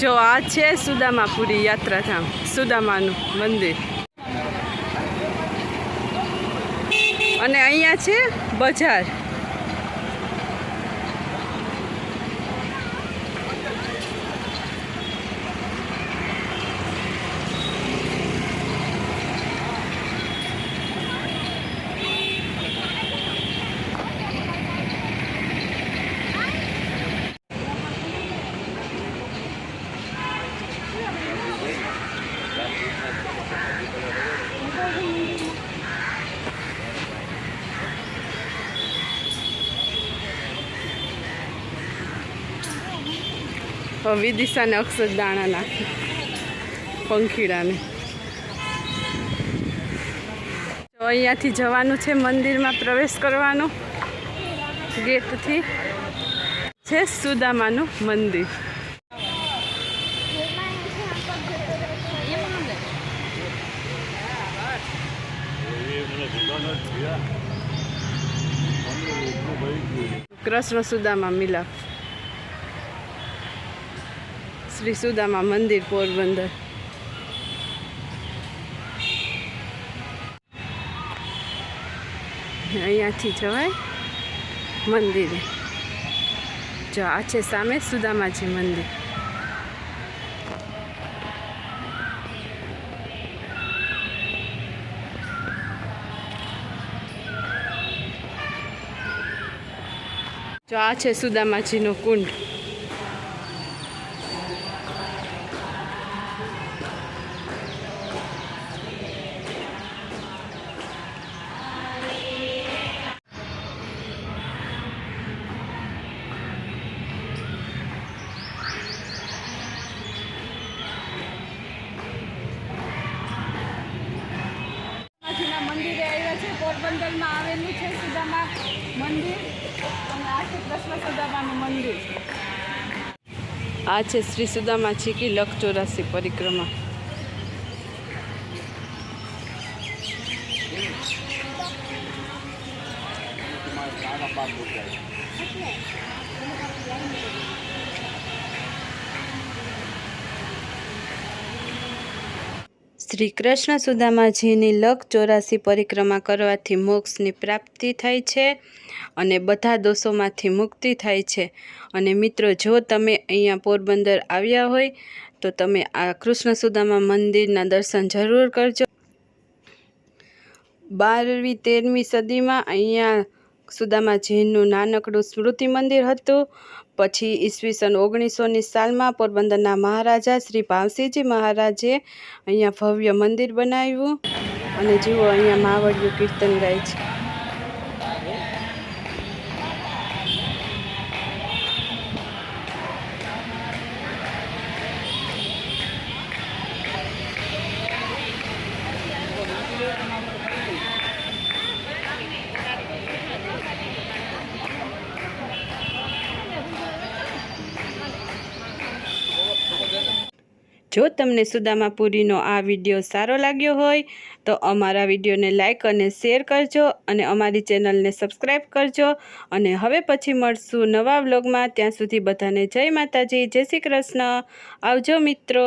જો આ છે સુદામાપુરી યાત્રાધામ સુદામાનું મંદિર. અને અહીંયા છે બજાર. વિદિશાને અક્ષરદાણા નાખી. પંખીડાને. તો અહીંયાથી જવાનું છે, મંદિરમાં પ્રવેશ કરવાનો. ગેટથી છે સુદામાનું મંદિર. કૃષ્ણ સુદામા મિલાપ. શ્રી સુદામા મંદિર પોરબંદર. અહીંયાથી જવાય મંદિરે. જો આ છે સામે સુદામાજી મંદિર. જો આ છે સુદામાજીનો કુંડ. પોરબંદરમાં આવેલું છે સુદામા મંદિર અને આ છે કૃષ્ણ સુદામાનું મંદિર. આ છે શ્રી સુદામા ચીકી લખ ચોરાસી પરિક્રમા. શ્રી કૃષ્ણ સુદામાજીની લખ ચોરાસી પરિક્રમા કરવાથી મોક્ષની પ્રાપ્તિ થાય છે અને બધા દોષોમાંથી મુક્તિ થાય છે. અને મિત્રો, જો તમે અહીંયા પોરબંદર આવ્યા હોય, તો તમે આ કૃષ્ણ સુદામા મંદિરના દર્શન જરૂર કરજો. બારમી તેરમી સદીમાં અહીંયા સુદામાજીનું નાનકડું સ્મૃતિ મંદિર હતું. પછી ઈસવીસન ઓગણીસોની સાલમાં પોરબંદરના મહારાજા શ્રી ભાવસિંહજી મહારાજે અહીંયા ભવ્ય મંદિર બનાવ્યું. અને જુઓ, અહીંયા માવડિયું કીર્તન ગાય છે. જો તમને સુદામાપુરીનો આ વીડિયો સારો લાગ્યો હોય, તો અમારા વિડીયોને લાઇક અને શેર કરજો અને અમારી ચેનલને સબસ્ક્રાઈબ કરજો. અને હવે પછી મળશું નવા વ્લોગમાં. ત્યાં સુધી બધાને જય માતાજી, જય શ્રી કૃષ્ણ. આવજો મિત્રો.